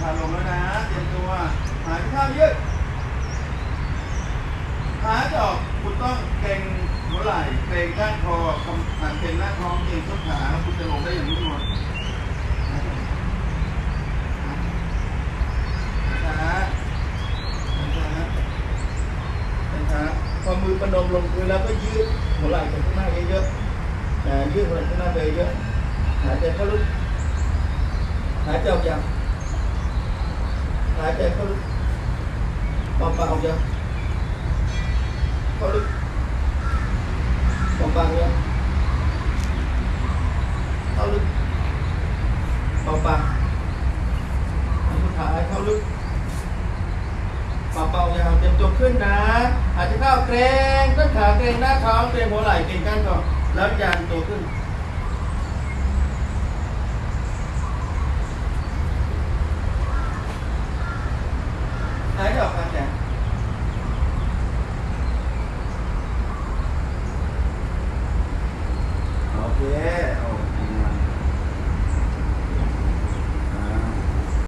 พาลงแล้วนะ เตรียมตัว หายข้ายืดขาจะออกคุณต้องเกรงหัวไหล่เกรงก้านคอคำอ่าเกรงหน้าท้องเกรงต้นขาแล้วคุณจะลงได้อย่างนุ่มนวลช้าช้าช้าพอมือประนมลงพื้นแล้วก็ยืดหัวไหล่ไปข้างหน้าเยอะๆอ่ยืดหัวไหล่ข้างหน้าไปเยอะหายใจเข้าลึกหายใจออกยัง หายใจเข้าลึกเบาๆยังเข้าลึกเบาๆยังเข้าลึกเบาๆอันสุดท้าเข้าลึกเบาๆอย่างเตรียมตัวขึ้นนะ อาจจะเข้าเกรงต้นขาเกรงหน้าท้องเกรงหัวไหล่เกรงก้านคอแล้วยานตัวขึ้น หายใจออกมาแขน